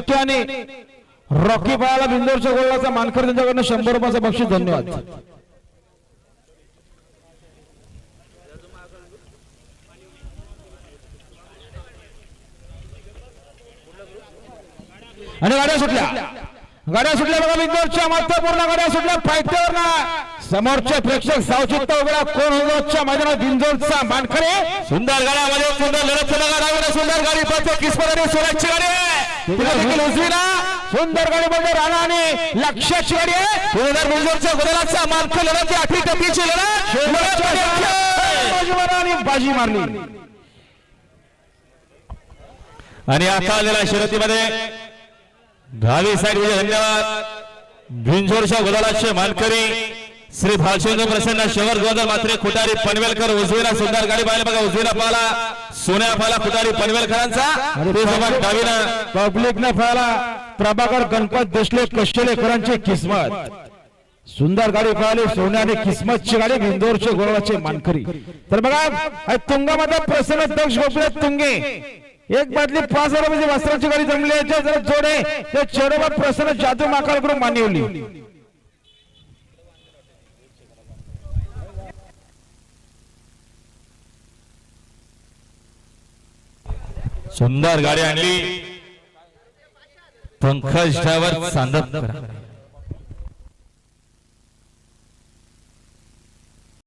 चिठ्ठी आणि रॉकी पायाला बिंदोरच्या गोळाचा मानकर त्यांच्याकडनं शंभर रुपयाचं बक्षीस धन्यवाद. आणि गाड्या सुटल्या. गाड्या सुटल्या बघा बिंदोरच्या महत्त्वपूर्ण गाड्या सुटल्या. पायथ्यावर ना समोरचे प्रेक्षक सावचित्त उघडा. कोण होतच्या मैदानात बिंदोरचा मानकरे? सुंदर गाड्यामध्ये सुंदर लढत सुंदर गाडी पाहतो किस्मत आणि सुरक्षची गाडी. तिला देखील उजवीला सुंदर गाडी मध्ये राणा आणि लक्षाची गाडी आहे. सुंदर मुंजोरच्या गुलालाचा मानक लढत आहे. आठवी टप्पीची लढत. लढत आणि बाजी मारली. आणि आता आलेल्या शर्यतीमध्ये दहावी साईड धन्यवाद. भिंजोरच्या गुलालाचे मानकरी श्री भालचंद्र प्रसन्न शवर गोंधळ मात्रे खुटारी पनवेलकर उजवीला सुंदर गाडी पाहिला बघा उजवीला पाला सोन्या पाला खुटारी पनवेलकरांचा. पब्लिक न फायला प्रभाकर गणपत देशले कशेलेकरांची किस्मत. सुंदर गाडी पळाली सोन्याने किस्मतची गाडी बिंदोरचे गोळवाचे मानकरी. तर बघा तुंगामध्ये प्रसन्न दक्ष गोपीनाथ तुंगे. एक बादली पाच हजार रुपयाची वस्त्राची गाडी जमली आहे जोडे. ते चेडोबा प्रसन्न जादू माकाळ करून सुंदर गाडी आणली. पंकज ड्रायव्हर चांदत